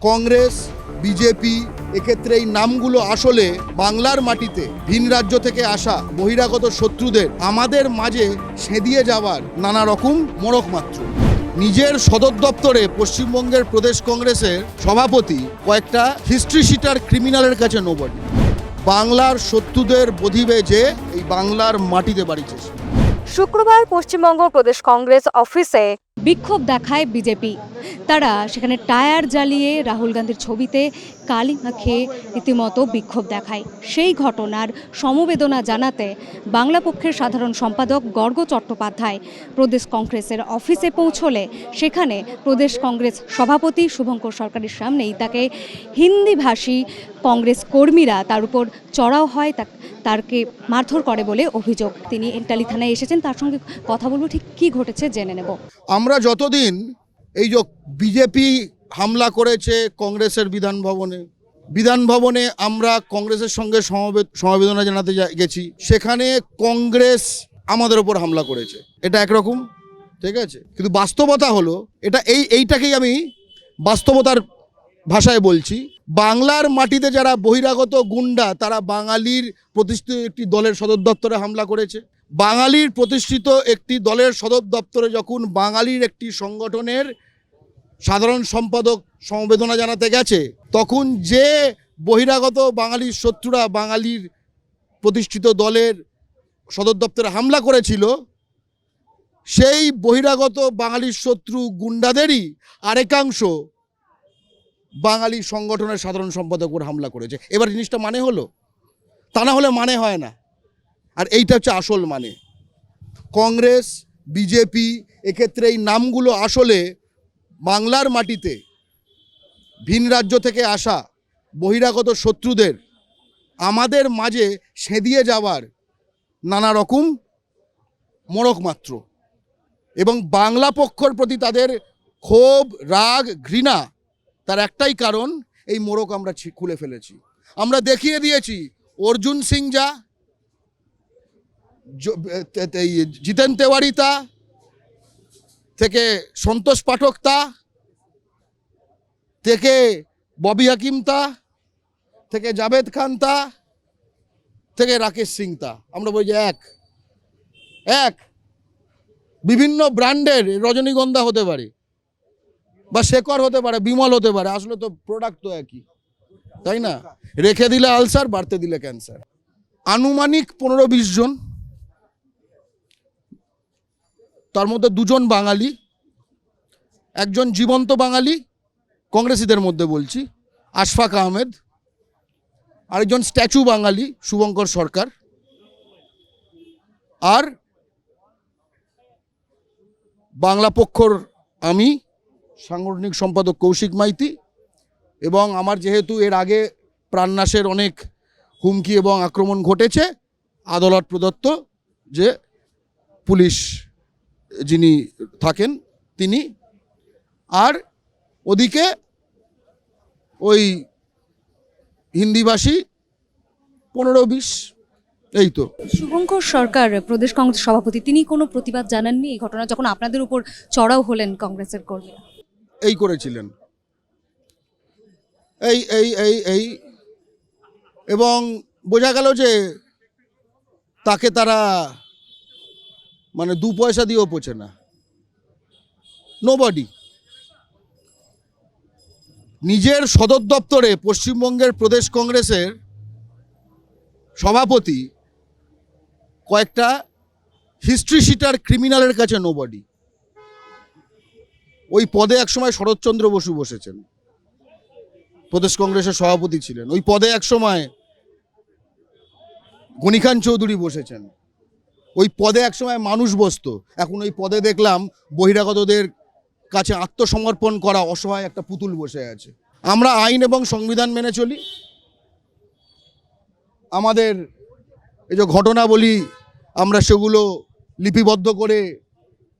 Congress, BJP, এক্ষেত্রে এই নামগুলো আসলে বাংলার মাটিতে ভিন রাজ্য থেকে আসা বহিরাগত শত্রুদের আমাদের মাঝে সেদিয়ে যাওয়ার নানা রকম মোড়ক মাত্র। নিজের সদর দপ্তরে পশ্চিমবঙ্গের প্রদেশ কংগ্রেসের সভাপতি কয়েকটা হিস্ট্রি শিটার ক্রিমিনালের কাছে নোবডি বাংলার শত্রুদের বধিবে যে এই বাংলার মাটিতে বাড়িছে শুক্রবার পশ্চিমবঙ্গ প্রদেশ কংগ্রেস অফিসে বিক্ষোভ দেখায় বিজেপি। তারা সেখানে টায়ার জ্বালিয়ে রাহুল গান্ধীর ছবিতে কালি খেয়ে রীতিমতো বিক্ষোভ দেখায়। সেই ঘটনার সমবেদনা জানাতে বাংলা পক্ষের সাধারণ সম্পাদক গর্গ চট্টোপাধ্যায় প্রদেশ কংগ্রেসের অফিসে পৌঁছলে সেখানে প্রদেশ কংগ্রেস সভাপতি শুভঙ্কর সরকারের সামনেই তাকে হিন্দিভাষী কংগ্রেস কর্মীরা তার উপর চড়াও হয়, তা তারকে মারধর করে বলে অভিযোগ। তিনি এন্টালি থানায় এসেছেন, তার সঙ্গে কথা বলব, ঠিক কী ঘটেছে জেনে নেব। আমরা যতদিন এই যে বিজেপি হামলা করেছে কংগ্রেসের বিধান ভবনে বিধান ভবনে আমরা কংগ্রেসের সঙ্গে সমবে- সমবেদনা জানাতে গেছি, সেখানে কংগ্রেস আমাদের ওপর হামলা করেছে। এটা একরকম, ঠিক আছে? কিন্তু বাস্তবতা হলো, এটা এই, এইটাকেই আমি বাস্তবতার ভাষায় বলছি, বাংলার মাটিতে যারা বহিরাগত গুন্ডা, তারা বাঙালির প্রতিষ্ঠিত একটি দলের সদর দপ্তরে হামলা করেছে। বাঙালির প্রতিষ্ঠিত একটি দলের সদর দপ্তরে যখন বাঙালির একটি সংগঠনের সাধারণ সম্পাদক সমবেদনা জানাতে গেছে, তখন যে বহিরাগত বাঙালির শত্রুরা বাঙালির প্রতিষ্ঠিত দলের সদর দপ্তরে হামলা করেছিল, সেই বহিরাগত বাঙালির শত্রু গুন্ডাদেরই আরেকাংশ বাঙালি সংগঠনের সাধারণ সম্পাদক উপর হামলা করেছে। এবার জিনিসটা মানে হলো? তা না হলে মানে হয় না। আর এইটা হচ্ছে আসল মানে। কংগ্রেস, বিজেপি, এক্ষেত্রে এই নামগুলো আসলে বাংলার মাটিতে ভিন রাজ্য থেকে আসা বহিরাগত শত্রুদের আমাদের মাঝে সেদিয়ে যাওয়ার নানা রকম মোড়ক মাত্র। এবং বাংলা পক্ষর প্রতি তাদের ক্ষোভ, রাগ, ঘৃণা তার একটাই কারণ, এই মোড়ক আমরা খুলে ফেলেছি। আমরা দেখিয়ে দিয়েছি, অর্জুন সিং যা জিতেন তেওয়ারি তা থেকে সন্তোষ পাঠক তা থেকে ববি হাকিম তা থেকে জাভেদ খান তা থেকে রাকেশ সিং তা আমরা বলি এক। এক। বিভিন্ন ব্র্যান্ডের রজনীগন্ধা হতে পারে বা শেকর হতে পারে, বিমল হতে পারে, আসলে তো প্রোডাক্ট তো একই। তাই না? রেখে দিলে আলসার, বাড়তে দিলে ক্যান্সার আনুমানিক পনেরো বিশ জন তার মধ্যে দুজন বাঙালি, একজন জীবন্ত বাঙালি, কংগ্রেসীদের মধ্যে বলছি, আশফাক আহমেদ, আরেকজন স্ট্যাচু বাঙালি, শুভঙ্কর সরকার, আর বাংলা পক্ষর আমি, সাংগঠনিক সম্পাদক কৌশিক মাইতি, এবং আমার যেহেতু এর আগে প্রাণনাশের অনেক হুমকি এবং আক্রমণ ঘটেছে, আদালত প্রদত্ত যে পুলিশ যিনি থাকেন তিনি। আর ওদিকে ওই হিন্দিভাষী পনেরো বিশ এই তো। শুভঙ্কর সরকার প্রদেশ কংগ্রেস সভাপতি তিনি কোনো প্রতিবাদ জানাননি এই ঘটনা যখন আপনাদের উপর চড়াও হলেন কংগ্রেসের কর্মীরা? এই করেছিলেন। এই এই এই এই। এবং বোঝা গেল যে তাকে তারা মানে দু পয়সা দিয়েও পোছে না। নো বডি নিজের সদর দপ্তরে পশ্চিমবঙ্গের প্রদেশ কংগ্রেসের সভাপতি কয়েকটা হিস্ট্রি শিটার ক্রিমিনালের কাছে নোবডি ওই পদে একসময় শরৎচন্দ্র বসু বসেছেন। প্রদেশ কংগ্রেসের সভাপতি ছিলেন। ওই পদে একসময় গণিখান চৌধুরী বসেছেন। ওই পদে একসময় মানুষ বসতো। এখন ওই পদে দেখলাম বহিরাগতদের কাছে আত্মসমর্পণ করা অসহায় একটা পুতুল বসে আছে। আমরা আইন এবং সংবিধান মেনে চলি। আমাদের এই যে ঘটনাবলী, আমরা সেগুলো লিপিবদ্ধ করে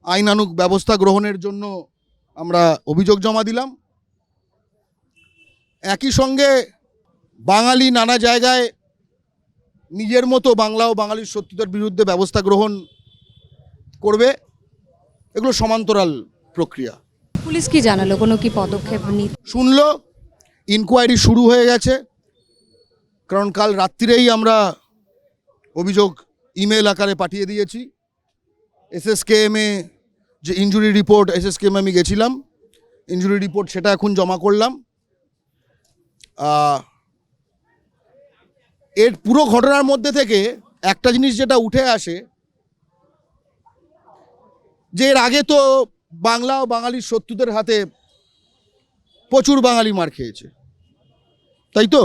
আইনানুগ ব্যবস্থা গ্রহণের জন্য আমরা অভিযোগ জমা দিলাম। একই সঙ্গে বাঙালি নানা জায়গায় নিজের মতো বাংলা ও বাঙালির শত্রুদের বিরুদ্ধে ব্যবস্থা গ্রহণ করবে এগুলো সমান্তরাল প্রক্রিয়া। পুলিশ কি জানালো? কোনো কি পদক্ষেপ শুনলো ইনকোয়ারি শুরু হয়ে গেছে কারণ কাল রাত্রিরেই আমরা অভিযোগ ইমেল আকারে পাঠিয়ে দিয়েছি। এসএসকেএমে যে ইঞ্জুরি রিপোর্ট এসএসকেএম আমি গেছিলাম। ইঞ্জুরি রিপোর্ট সেটা এখন জমা করলাম। এর পুরো ঘটনার মধ্যে থেকে একটা জিনিস যেটা উঠে আসে, যে এর আগে তো বাংলা ও বাঙালির শত্রুদের হাতে প্রচুর বাঙালি মার খেয়েছে। তাই তো?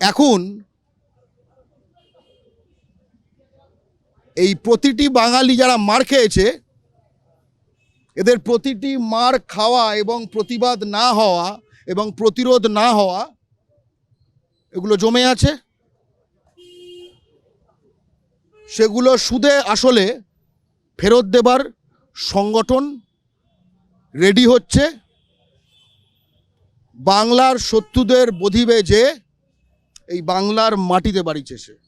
এখন এই প্রতিটি বাঙালি যারা মার খেয়েছে, এদের প্রতিটি মার খাওয়া এবং প্রতিবাদ না হওয়া এবং প্রতিরোধ না হওয়া এগুলো জমে আছে। সেগুলো সুদে আসলে ফেরত দেবার সংগঠন রেডি হচ্ছে। বাংলার শত্রুদের বধিবে যে এই বাংলার মাটিতে বাড়িছে চেষে।